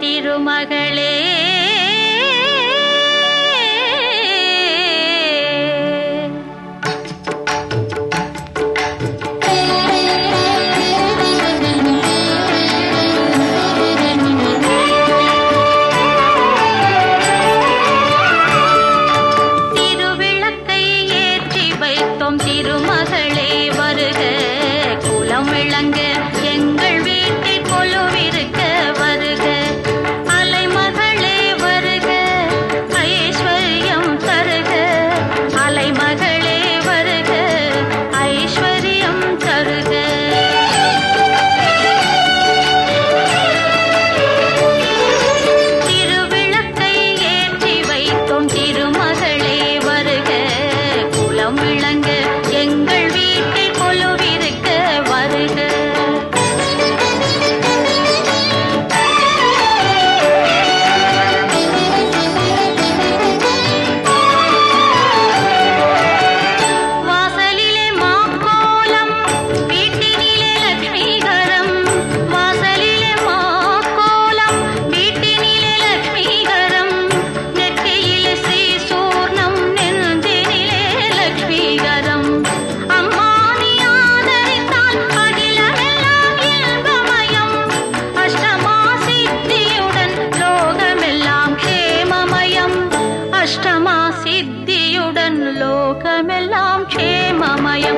திருமகளே. தமிழங்க లోకమెల్లాం క్షేమమయం